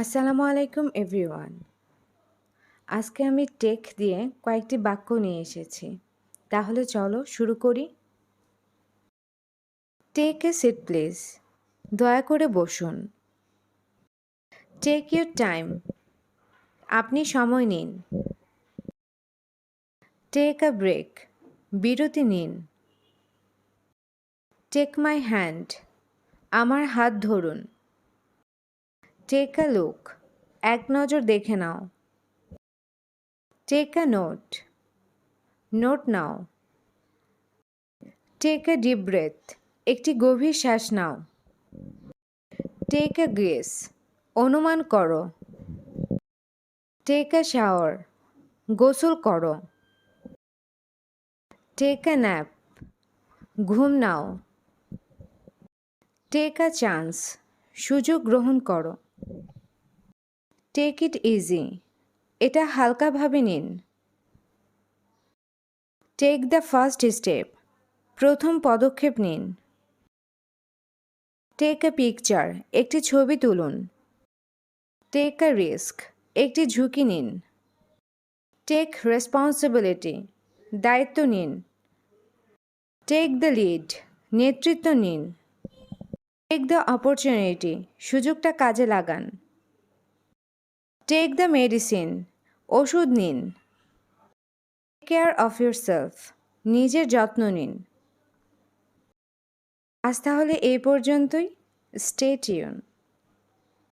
আসসালামু আলাইকুম, এভরিওয়ান। আজকে আমি টেক দিয়ে কয়েকটি বাক্য নিয়ে এসেছি। তাহলে চলো শুরু করি। টেক এ সিট প্লিজ দয়া করে বসুন। টেক ইউর টাইম আপনি সময় নিন। টেক আ ব্রেক বিরতি নিন। টেক মাই হ্যান্ড আমার হাত ধরুন। টেক আ লুক এক নজর দেখে নাও। টেক আ নোট নোট নাও। টেক আ ডিপ ব্রেথ একটি গভীর শ্বাস নাও। টেক আ গ্রেস অনুমান করো। টেক আ শাওয়ার গোসল করো। টেক আ ন্যাপ ঘুম নাও। টেক আ চান্স সুযোগ গ্রহণ করো। টেক ইট ইজি এটা হালকাভাবে নিন। টেক দ্য ফার্স্ট স্টেপ প্রথম পদক্ষেপ নিন। টেক আ পিকচার একটি ছবি তুলুন। টেক আ রিস্ক একটি ঝুঁকি নিন। টেক রেসপন্সিবিলিটি দায়িত্ব নিন। টেক দ্য লিড নেতৃত্ব নিন। টেক দ্য অপরচুনিটি সুযোগটা কাজে লাগান। টেক দ্য মেডিসিন ওষুধ নিন। Take care of yourself নিজের যত্ন নিন। আজ তাহলে এই পর্যন্তই। Stay tune